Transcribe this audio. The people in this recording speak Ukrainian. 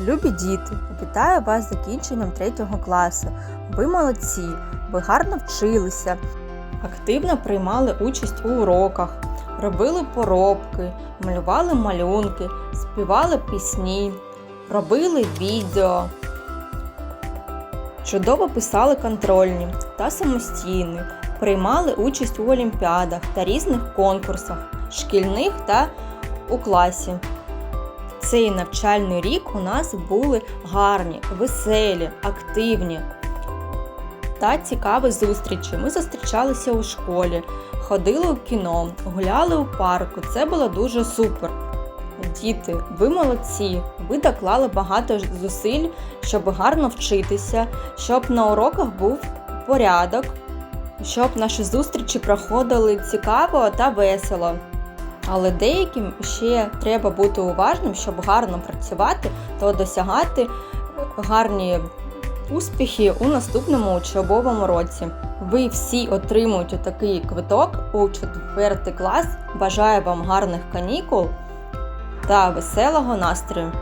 Любі діти, вітаю вас з закінченням 3 класу. Ви молодці, ви гарно вчилися, активно приймали участь у уроках, робили поробки, малювали малюнки, співали пісні, робили відео. Чудово писали контрольні та самостійні, приймали участь у олімпіадах та різних конкурсах, шкільних та у класі. Цей навчальний рік у нас були гарні, веселі, активні та цікаві зустрічі. Ми зустрічалися у школі, ходили у кіно, гуляли у парку. Це було дуже супер. Діти, ви молодці! Ви доклали багато зусиль, щоб гарно вчитися, щоб на уроках був порядок, щоб наші зустрічі проходили цікаво та весело. Але деяким ще треба бути уважним, щоб гарно працювати та досягати гарні успіхи у наступному учбовому році. Ви всі отримуєте такий квиток у четвертий клас. Бажаю вам гарних канікул та веселого настрою!